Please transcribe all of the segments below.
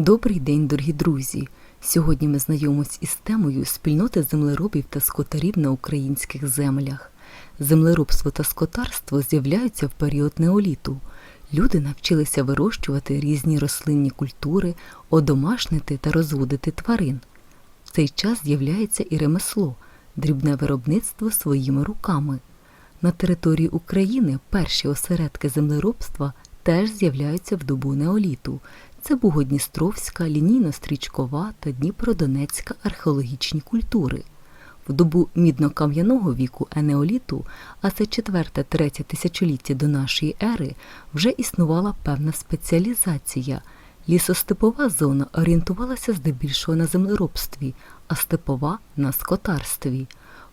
Добрий день, дорогі друзі! Сьогодні ми знайомимось із темою спільноти землеробів та скотарів на українських землях. Землеробство та скотарство з'являються в період неоліту. Люди навчилися вирощувати різні рослинні культури, одомашнити та розводити тварин. В цей час з'являється і ремесло, дрібне виробництво своїми руками. На території України перші осередки землеробства теж з'являються в добу неоліту. Це Бугодністровська, лінійно-стрічкова та Дніпродонецька археологічні культури. В добу мідно-кам'яного віку енеоліту, а це 4-3 тисячоліття до нашої ери, вже існувала певна спеціалізація. Лісостепова зона орієнтувалася здебільшого на землеробстві, а степова на скотарстві.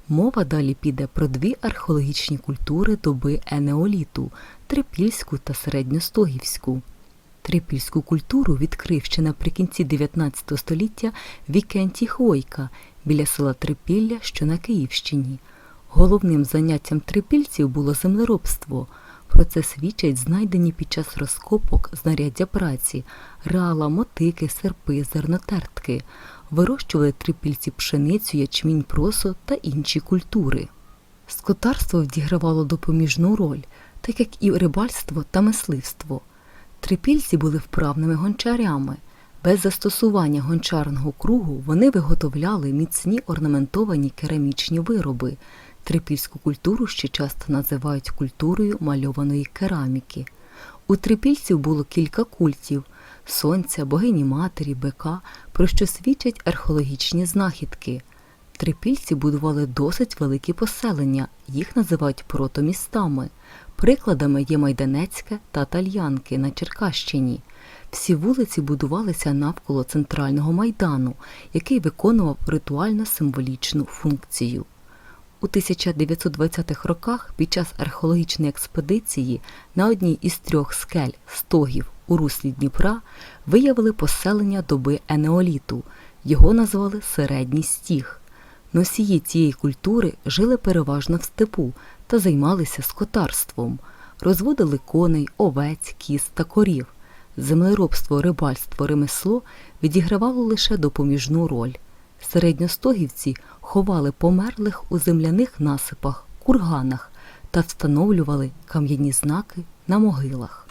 Мова далі піде про дві археологічні культури доби енеоліту трипільську та середньостогівську. Трипільську культуру відкрив ще наприкінці 19 століття Вікентій Хойка біля села Трипілля, що на Київщині. Головним заняттям трипільців було землеробство. Про це свідчать знайдені під час розкопок знаряддя праці, рала, мотики, серпи, зернотертки. Вирощували трипільці пшеницю, ячмінь, просо та інші культури. Скотарство відігравало допоміжну роль, так як і рибальство та мисливство. Трипільці були вправними гончарями. Без застосування гончарного кругу вони виготовляли міцні орнаментовані керамічні вироби. Трипільську культуру ще часто називають культурою мальованої кераміки. У трипільців було кілька культів сонця, богині матері, бика, про що свідчать археологічні знахідки. Трипільці будували досить великі поселення, їх називають протомістами. Прикладами є Майданецьке та Тальянки на Черкащині. Всі вулиці будувалися навколо центрального майдану, який виконував ритуально-символічну функцію. У 1920-х роках під час археологічної експедиції на одній із трьох скель стогів у руслі Дніпра виявили поселення доби енеоліту. Його назвали Середній Стіг. Носії цієї культури жили переважно в степу та займалися скотарством, розводили коней, овець, кіз та корів. Землеробство, рибальство, ремесло відігравало лише допоміжну роль. Середньостогівці ховали померлих у земляних насипах, курганах та встановлювали кам'яні знаки на могилах.